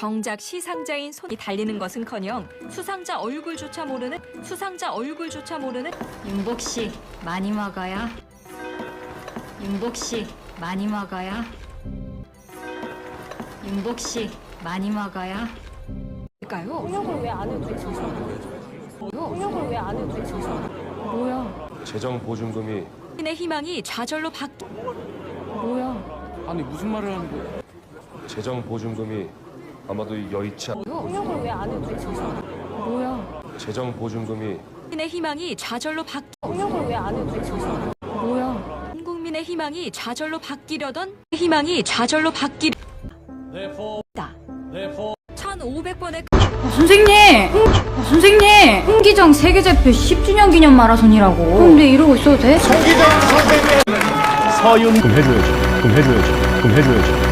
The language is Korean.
정작 시상자인 손이 달리는 것은커녕 수상자 얼굴조차 모르는 수상자 얼굴조차 모르는 윤복 씨 많이 먹어요. 윤복 씨 많이 먹어요. 윤복 씨 많이 먹어요. 걸까요? 통역을 왜 안 해주지? 통역을 왜 안 해주지? 뭐야? 재정 보증금이 의 희망이 좌절로 바 뭐야? 아니 무슨 말을 하는 거야? 재정 보증금이 아마도 여의치 않 통역을 왜 안 해주지? 뭐야? 재정 보증금이 의 희망이 좌절로 바 통역을 왜 안 해주지? 뭐야? 전 국민의 희망이 좌절로 바뀌려던 희망이 좌절로 바뀌 다 1500번의 아, 선생님! 아, 선생님! 홍기정 세계대표 10주년 기념 마라손이라고. 근데 이러고 있어도 돼? 금 해줘야죠. 금 해줘야죠. 금 해줘야죠.